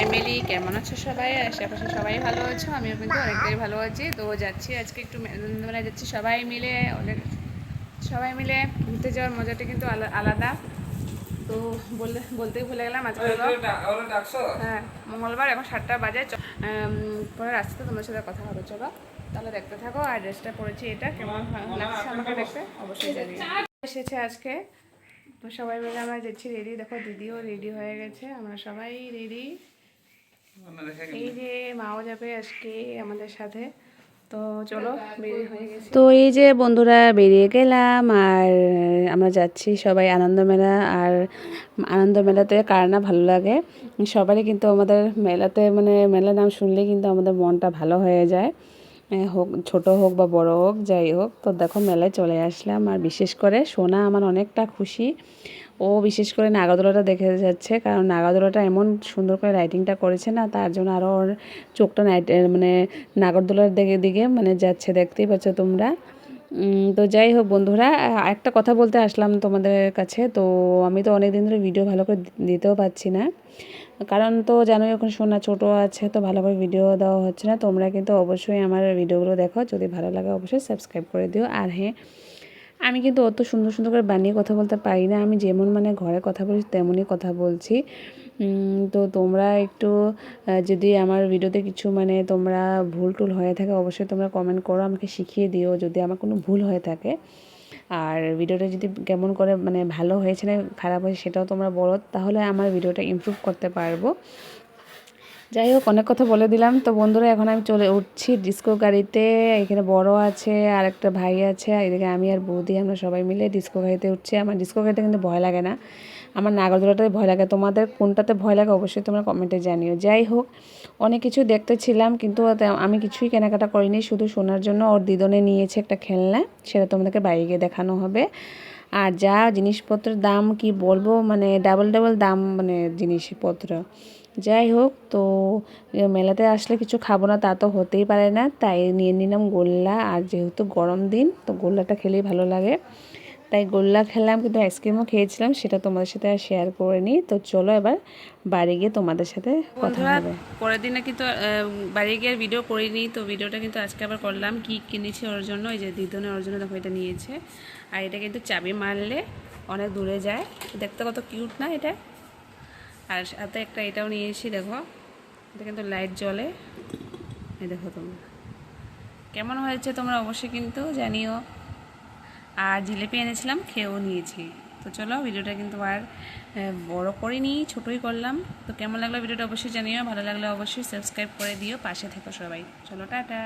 Family কেমন আছো সবাই? আশেপাশে সবাই ভালো আছো? আমিও কিন্তু অনেকটাই ভালো আছি। তো যাচ্ছি আজকে একটু মানে যাচ্ছি সবাই মিলে অনেক সবাই মিলে ঘুরতে যাওয়ার মজাটা কিন্তু আলা- আলাদা। তো বললে বলতেই ভুলে গেলাম আজকে হ্যাঁ মঙ্গলবার এখন সাতটা বাজে। পরে রাস্তাতে তোমার সাথে কথা হবে চলো। তাহলে দেখতে থাকো আর ড্রেসটা পরেছি এটা। কেমন লাগছে আমাকে দেখতে? অবশ্যই জানি। এসেছে আজকে। তো সবাই মিলে আমরা যাচ্ছি রেডি। দেখো দিদিও রেডি হয়ে গেছে। আমরা সবাই রেডি। এই যে মাও যাবে আজকে আমাদের সাথে। তো চলো বেরিয়ে হয়ে গেছে। তো এই যে বন্ধুরা বেরিয়ে গেলাম আর আমরা যাচ্ছি সবাই আনন্দ মেলা। আর আনন্দ মেলাতে কার না ভালো লাগে? সবারই কিন্তু আমাদের মেলাতে মানে মেলার নাম শুনলে কিন্তু আমাদের মনটা ভালো হয়ে যায়। হোক ছোট হোক বা বড় হোক যাই হোক। তো দেখো মেলায় চলে আসলাম। আর বিশেষ করে সোনা আমার অনেকটা খুশি। ও বিশেষ করে নাগাদোলাটা দেখে যাচ্ছে, কারণ নাগাদোলাটা এমন সুন্দর করে রাইটিংটা করেছে না, তার জন্য আরও ওর চোখটা মানে নাগরদোলার দিকে দিকে মানে যাচ্ছে, দেখতেই পাচ্ছ তোমরা। তো যাই হোক বন্ধুরা একটা কথা বলতে আসলাম তোমাদের কাছে, তো আমি তো অনেক দিন ধরে ভিডিও ভালো করে দিতেও পারছি না। কারণ তো জানোই এখন সোনা ছোট আছে, তো ভালোভাবে ভিডিও দেওয়া হচ্ছে না, তোমরা কিন্তু অবশ্যই আমার ভিডিওগুলো দেখো, যদি ভালো লাগে অবশ্যই সাবস্ক্রাইব করে দিও। আর হ্যাঁ আমি কিন্তু অত সুন্দর সুন্দর করে বানিয়ে কথা বলতে পারি না। আমি যেমন মানে ঘরে কথা বলছি, তেমনই কথা বলছি। তো তোমরা একটু যদি আমার ভিডিওতে কিছু মানে তোমরা ভুল টুল হয়ে থাকে, অবশ্যই তোমরা কমেন্ট করো, আমাকে শিখিয়ে দিও যদি আমার কোনো ভুল হয়ে থাকে। আর ভিডিওটা যদি কেমন করে মানে ভালো হয়েছে না খারাপ হয়েছে সেটাও তোমরা বলো, তাহলে আমার ভিডিওটা ইমপ্রুভ করতে পারব। যাই হোক, অনেক কথা বলে দিলাম। তো বন্ধুরা, এখন আমি চলে উঠছি ডিস্কো গাড়িতে। এখানে বড় আছে, আর একটা ভাই আছে এদিকে আমি আর বৌদি, আমরা সবাই মিলে ডিস্কো গাড়িতে উঠছি। আমার ডিস্কো গাড়িতে কিন্তু ভয় লাগে না। আমার নাগরদোলাটাতে ভয় লাগে। তোমাদের কোনটাতে ভয় লাগে অবশ্যই তোমরা কমেন্টে জানিও। যাই হোক, অনেক কিছু দেখতে ছিলাম কিন্তু আমি কিছুই কেনাকাটা করিনি। শুধু শোনার জন্য ওর দিদনে নিয়েছে একটা খেলনা, সেটা তোমাদেরকে বাইরে গিয়ে দেখানো হবে। আর যা জিনিসপত্রের দাম কি বলব মানে ডাবল ডাবল দাম মানে জিনিসপত্র। যাই হোক, তো মেলাতে আসলে কিছু খাব না তা তো হতেই পারে না। তাই নিয়ে নিলাম গোল্লা, আর যেহেতু গরম দিন, তো গোল্লাটা খেলেই ভালো লাগে। তাই গোল্লা খেলাম কিন্তু আইসক্রিমও খেয়েছিলাম সেটা তোমাদের সাথে আর শেয়ার করে নিই তো চলো এবার বাড়ি গিয়ে তোমাদের সাথে কথা হবে। পরের দিনে কিন্তু বাড়ি গিয়ে ভিডিও করিনি তো ভিডিওটা কিন্তু আজকে আবার করলাম। কি কিনেছি ওর জন্য এই যে দিদনে ওর জন্য দেখো এটা নিয়েছে। আর এটা কিন্তু চাবি মারলে অনেক দূরে যায়। দেখতে কত কিউট না এটা? আর সাথে একটা এটাও নিয়েছি দেখো। এটা কিন্তু লাইট জ্বলে। এই দেখো তোমরা। কেমন হয়েছে তোমরা অবশ্যই কিন্তু জানিও। আর জিলেপি এনেছিলাম, খেয়েও নিয়েছি। তো চলো, ভিডিওটা কিন্তু আর বড় করে নিই ছোটোই করলাম। তো কেমন লাগল ভিডিওটা অবশ্যই জানিও, ভালো লাগলে অবশ্যই সাবস্ক্রাইব করে দিও, পাশে থেকো সবাই। চলো, টাটা।